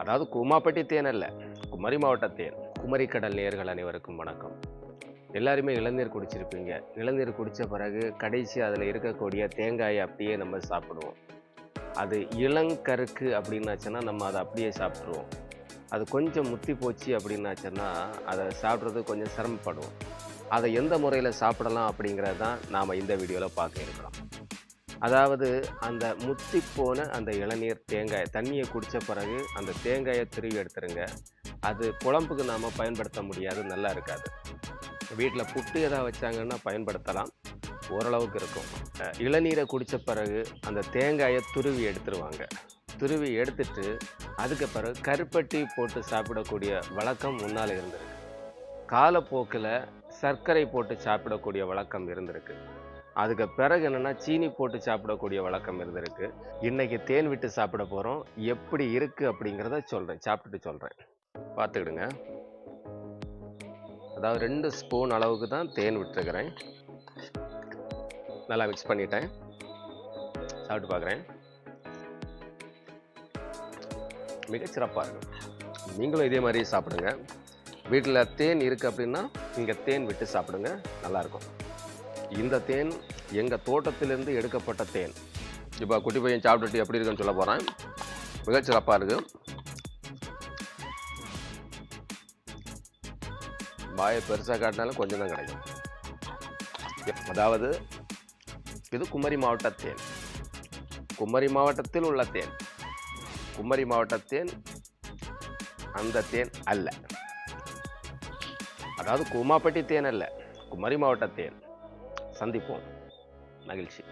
அதாவது கூமாப்பட்டி தேன் அல்ல குமரி மாவட்ட தேன். குமரி கடல் நேர்கள் அனைவருக்கும் வணக்கம். எல்லாருமே இளநீர் குடிச்சிருப்பீங்க. இளநீர் குடித்த பிறகு கடைசி அதில் இருக்கக்கூடிய தேங்காயை அப்படியே நம்ம சாப்பிடுவோம். அது இளங்கருக்கு அப்படின்னாச்சுன்னா நம்ம அதை அப்படியே சாப்பிட்ருவோம் அது கொஞ்சம் முத்தி போச்சு அப்படின்னாச்சுன்னா அதை சாப்பிட்றது கொஞ்சம் சிரமப்படுவோம். அதை எந்த முறையில் சாப்பிடலாம் அப்படிங்கிறது தான் நாம் இந்த வீடியோவில் பார்க்க இருக்கிறோம். அதாவது அந்த முத்தி போன அந்த இளநீர் தேங்காய் தண்ணியை குடித்த பிறகு அந்த தேங்காயை திருவி எடுத்துருங்க. அது குழம்புக்கு நாம் பயன்படுத்த முடியாது நல்லா இருக்காது. வீட்டில் புட்டு எதாவது வச்சாங்கன்னா பயன்படுத்தலாம். ஓரளவுக்கு இருக்கும். இளநீரை குடித்த பிறகு அந்த தேங்காயை துருவி எடுத்துருவாங்க. துருவி எடுத்துட்டு அதுக்கு பிறகு கருப்பட்டி போட்டு சாப்பிடக்கூடிய வழக்கம் முன்னால் இருந்திருக்கு. காலப்போக்கில் சர்க்கரை போட்டு சாப்பிடக்கூடிய வழக்கம் இருந்திருக்கு. அதுக்கு பிறகு என்னென்னா சீனி போட்டு சாப்பிடக்கூடிய வழக்கம் இருந்திருக்கு. இன்றைக்கி தேன் விட்டு சாப்பிட போகிறோம் எப்படி இருக்குது அப்படிங்கிறத சொல்கிறேன் சாப்பிட்டுட்டு சொல்கிறேன் பார்த்துக்கிடுங்க. அதாவது ரெண்டு ஸ்பூன் அளவுக்கு தான் தேன் விட்டுருக்கிறேன். நல்லா மிக்ஸ் பண்ணிட்டேன். சாப்பிட்டு பார்க்குறேன். மிகச்சிறப்பாக இருக்கும். நீங்களும் இதே மாதிரி சாப்பிடுங்க. வீட்டில் தேன் இருக்குது அப்படின்னா நீங்கள் தேன் விட்டு சாப்பிடுங்க. நல்லாயிருக்கும் இந்த தேன் எங்கள் தோட்டத்திலிருந்து எடுக்கப்பட்ட தேன். இப்போ குட்டி பையன் சாப்பிட்டுட்டு எப்படி இருக்குன்னு சொல்ல போகிறேன் மிகச்சிறப்பாக இருக்குது வாயை பெருசாக காட்டினாலும் கொஞ்சம் தான் கிடைக்கும். அதாவது இது குமரி மாவட்ட தேன். குமரி மாவட்டத்தில் உள்ள தேன். குமரி மாவட்ட தேன் அந்த தேன் அல்ல. அதாவது கூமாப்பட்டி தேன் அல்ல. குமரி மாவட்ட தேன். சந்திப்போம். மகிழ்ச்சி.